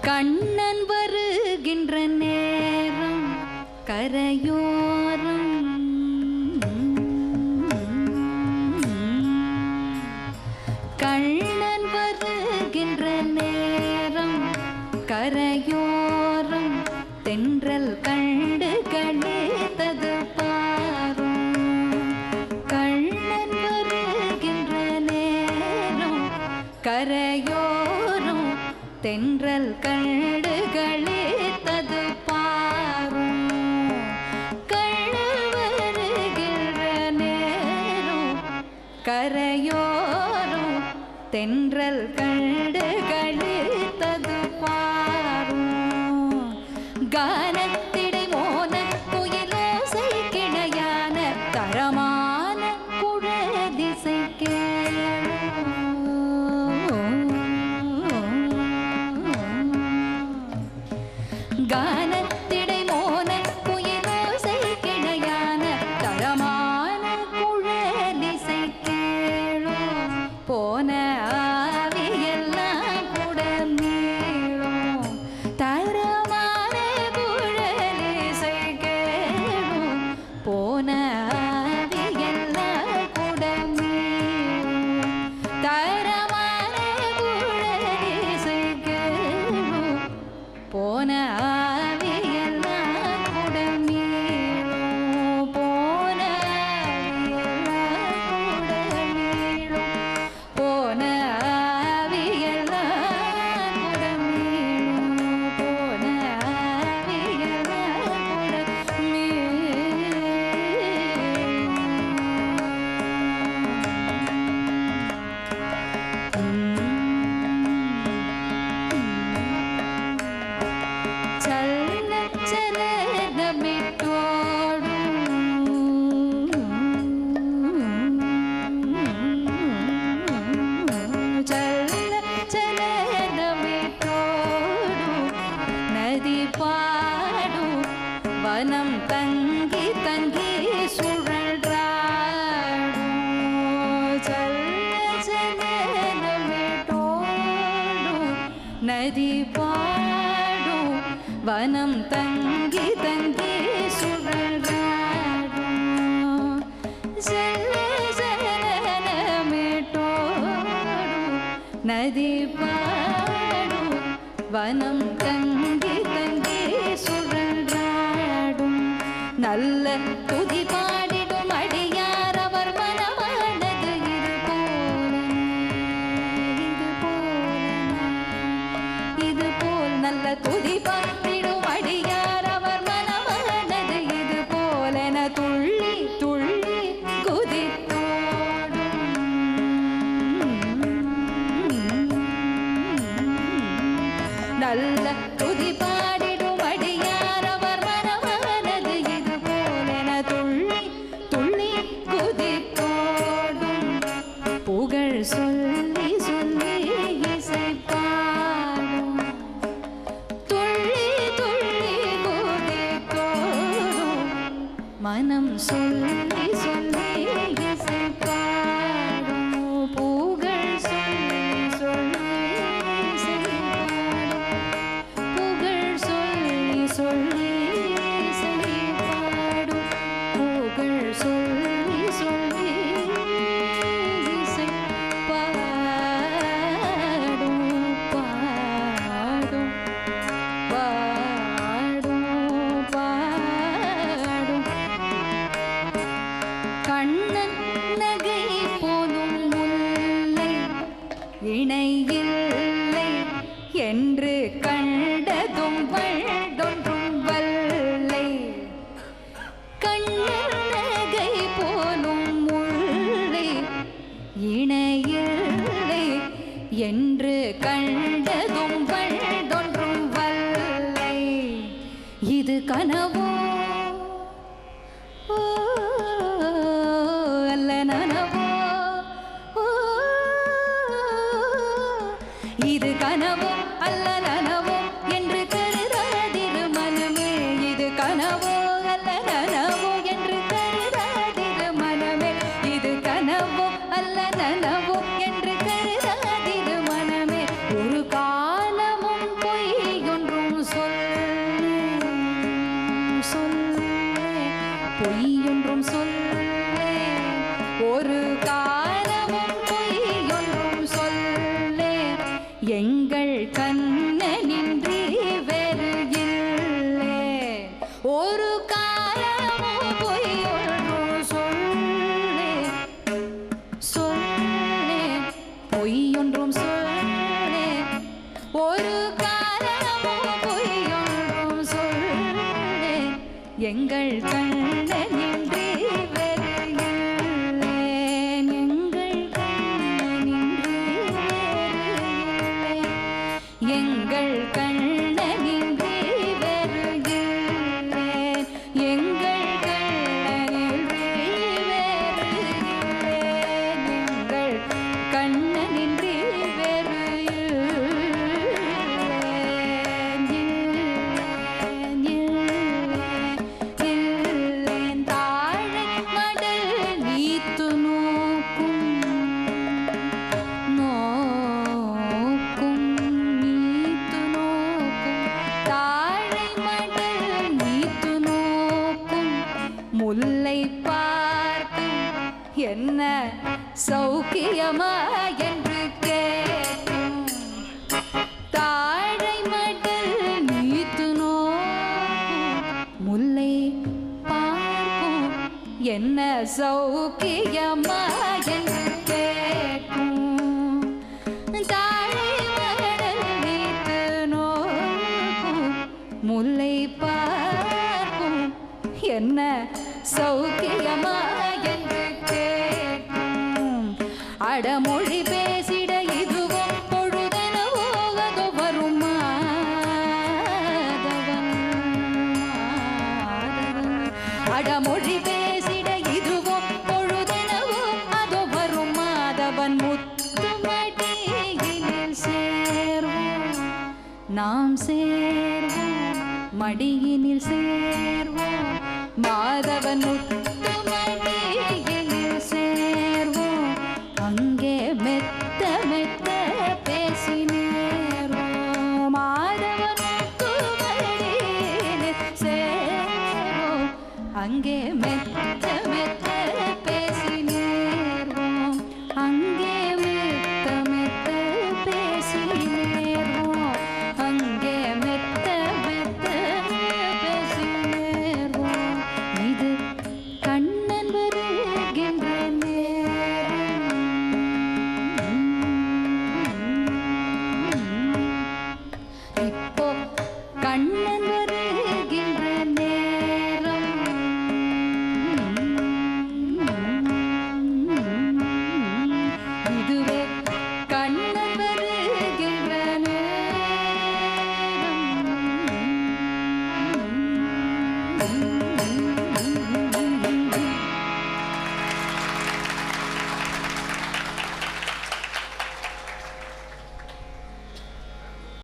கண்ணன் வருகின்ற நேரம் கரையோரம். கண்ணன் வருகின்ற நேரம் கரையோரம். தென்றல் கண்டு கழித்தது பாரும். கண்ணன் வருகின்ற நேரம் கரையோரம் தென்றல் கண்டுகளே தது பாரும். கழுவருகின்ற நேரும் கரையோரும் தென்றல் கண்டுகளே ona a மனம் தங்கி தங்கி நதி பாடும். வனம் தங்கி தங்கி சுழலும் நதி பாடும். வனம் தங்கி நல்ல Resul இணையில்லை என்று கண்டதும் வழ்தொன்றும் வல்லை. கண்ணகை போலும் முள்ளை இணையில்லை என்று கண்டதும் வழ்தொன்றும் வல்லை. இது கனவும் எங்கள் கண்ணனின்றி முல்லை பார்த்து என்ன சௌக்கியமா என்று கேட்கும். தாழை மடல் நீத்து முல்லை பார்க்கும் என்ன சௌக்கியமா என்று சௌக்கியமா என்று கேட்கும் அடமொழி பேசிட இதுவும் பொழுதெனவோ அதோ வரும் அடமொழி பேசிட இதுவும் பொழுதெனவோ அதோ வரும் மாதவன். முத்துமடியினில் சேர்வோம் நாம் சேர்வோம் மடியினில் மாதவன் சேர்வோம். அங்கே மெத்த மெத்த பேசினேர்வோம் மாதவன் சேர்வோம். அங்கே மெத்த